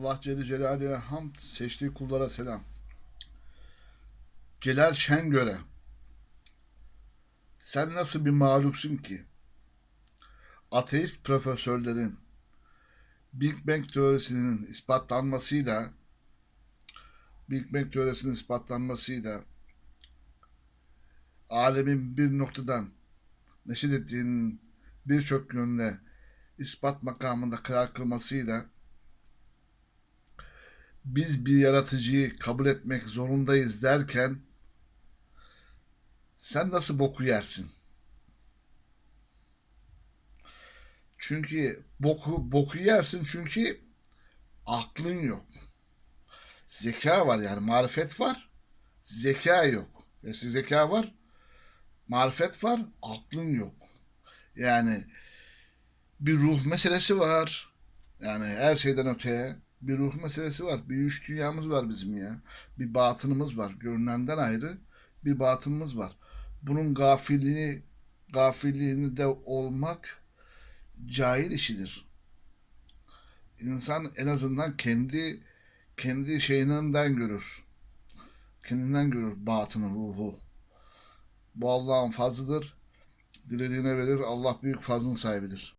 Allah Celle Celaluhu'ya hamd, seçtiği kullara selam. Celal Şengöre. Sen nasıl bir mahluksun ki? Ateist profesörlerin Big Bang teorisinin ispatlanmasıyla Big Bang teorisinin ispatlanmasıyla alemin bir noktadan neşet ettiğinin birçok yönle ispat makamında karar kılmasıyla biz bir yaratıcıyı kabul etmek zorundayız derken sen nasıl boku yersin? Çünkü boku boku yersin çünkü aklın yok. Zeka var yani marifet var. Zeka yok. Yani zeka var. Marifet var. Aklın yok. Yani bir ruh meselesi var. Yani her şeyden öteye bir ruh meselesi var. Bir üç dünyamız var bizim ya. Bir batınımız var. Görünenden ayrı bir batınımız var. Bunun gafilliğini gafilliğini de olmak cahil işidir. İnsan en azından kendi kendi şeyinden görür. Kendinden görür batını, ruhu. Bu Allah'ın fazlıdır. Dilediğine verir. Allah büyük fazlın sahibidir.